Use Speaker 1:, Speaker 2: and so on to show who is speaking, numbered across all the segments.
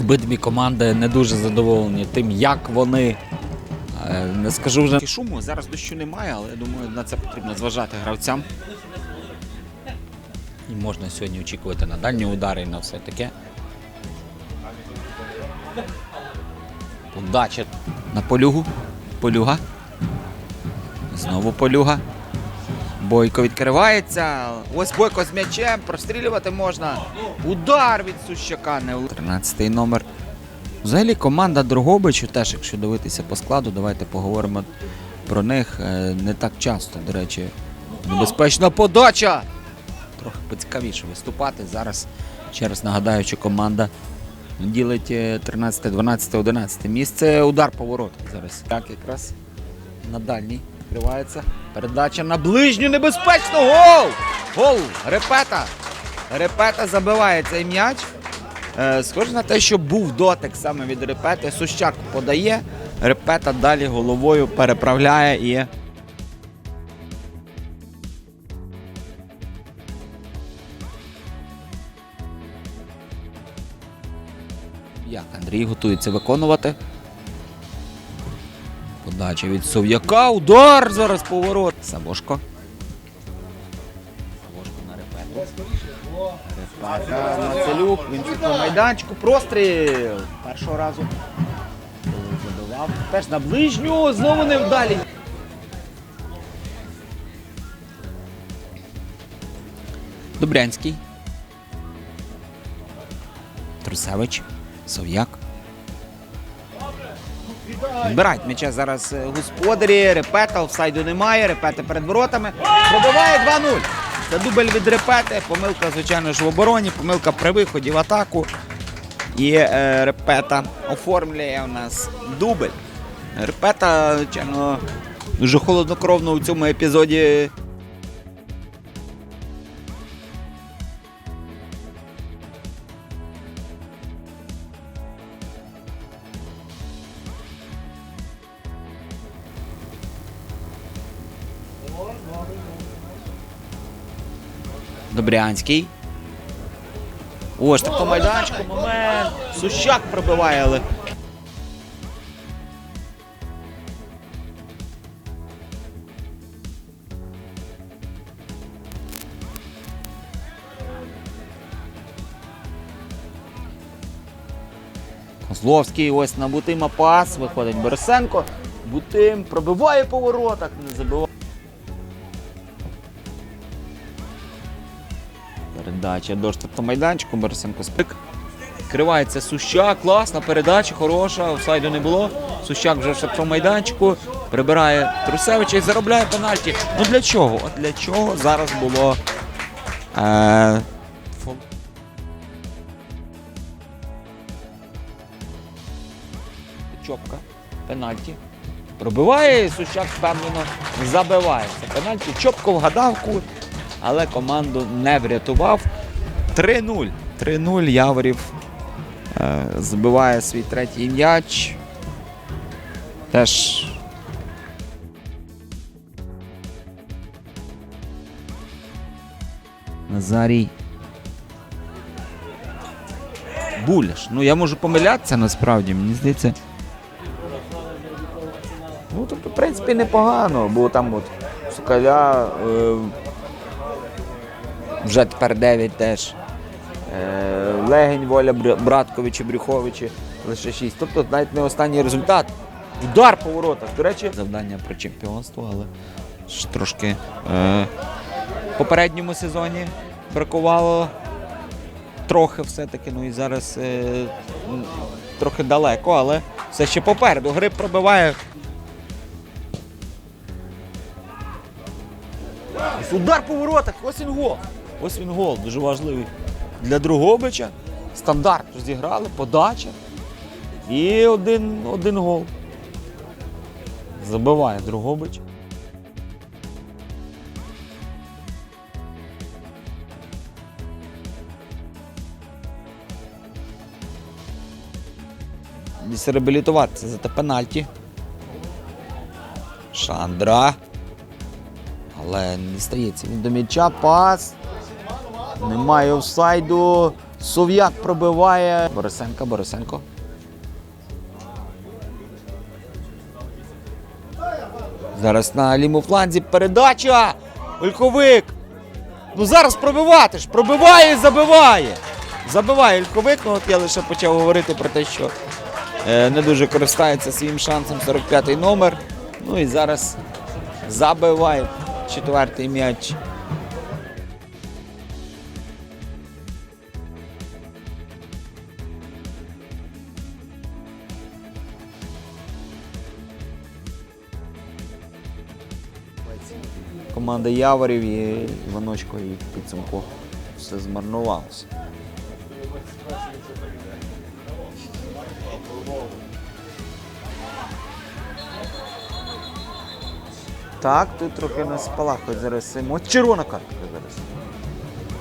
Speaker 1: Обидві команди не дуже задоволені тим, як вони. Е, не скажу вже шуму. Зараз дощу немає, але я думаю, на це потрібно зважати гравцям. І можна сьогодні очікувати на дальні удари і на все таке. Удача на полюгу. Полюга. Знову полюга. Бойко відкривається. Ось Бойко з м'ячем. Прострілювати можна. Удар від Сущака. Не 13-й номер. Взагалі команда Дрогобичу, теж, якщо дивитися по складу, давайте поговоримо про них е, не так часто. До речі, небезпечна подача. Трохи поцікавіше виступати. Зараз, ще раз нагадаю, що команда ділить е, 13, 12, 11 місце. Удар по воротах зараз. Так, якраз на дальній відкривається. Передача на ближню небезпечно. Гол! Гол! Репета! Репета забиває цей м'яч. Е, Схоже на те, що був дотик саме від репети. Сущак подає. Репета далі головою переправляє і. Як Андрій готується виконувати. Подача від Сов'яка. Удар зараз поворот. Савошко. Савошко на репету. Репета. Мацелюк. Він на майданчику. Простріл. Першого разу. Забивав. Теж на ближню. Знову не вдалі. Добрянський. Трусевич. Сов'як. Відбирають м'яча зараз е, господарі. Репета, офсайду немає. Репета перед воротами. Пробиває 2-0. Це дубль від репети. Помилка, звичайно ж, в обороні. Помилка при виході в атаку. І е, репета оформлює у нас дубль. Репета, звичайно, дуже холоднокровно у цьому епізоді. Добрянський. Ось так по майданчику момент. Сущак пробиває, але. Козловський ось на Бутима пас. Виходить Борисенко. Бутим пробиває по воротах, не забиває. Передача до майданчику, Борисенко спик. Кривається Сущак, класна передача, хороша, офсайду не було. Сущак вже штрафному майданчику, прибирає Трусевича і заробляє пенальті. Ну для чого? От для чого зараз було. Е, Чопка, пенальті. Пробиває, Сущак впевнено забиває. Пенальті. Чопко вгадав кут, але команду не врятував. 3-0. 3-0 Яворів е, забиває свій третій м'яч. Теж. Назарій. Буляш. Ну я можу помилятися насправді, мені здається. Ну, тобто, в принципі, непогано, бо там от Соколя е, вже тепер 9 теж. Е, Легень, Воля, Братковичі, Брюховичі лише 6. Тобто навіть не останній результат. Удар по воротах. До речі, завдання про чемпіонство, але ж трошки е, в попередньому сезоні бракувало трохи все-таки. Ну і зараз е, трохи далеко, але все ще попереду. Гриб пробиває. Удар по воротах, ось він гол. Ось він гол, дуже важливий для Другобича. Стандарт розіграли, подача. І один, один гол. Забиває Другобич. Десь реабілітуватися за те пенальті. Шандра. Але не стається він до м'яча. Пас. Немає офсайду. Сов'як пробиває. Борисенко, Борисенко. Зараз на лівому фланзі передача. Ольховик. Ну зараз пробивати ж. Пробиває і забиває. Забиває Ольховик. Ну от я лише почав говорити про те, що е, не дуже користається своїм шансом 45-й номер. Ну і зараз забиває четвертий м'яч. Команда Яворів і Іваночко і підсумку все змарнувалося. Так, тут трохи не спалахує зараз. От червона картка зараз.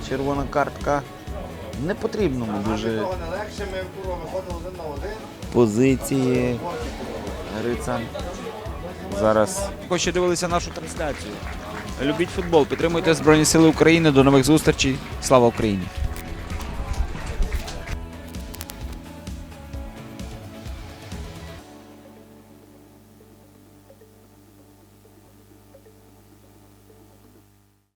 Speaker 1: Червона картка не потрібному дуже позиції. Грицан. Зараз. Хоче дивилися нашу трансляцію. Любіть футбол, підтримуйте Збройні Сили України. До нових зустрічей. Слава Україні!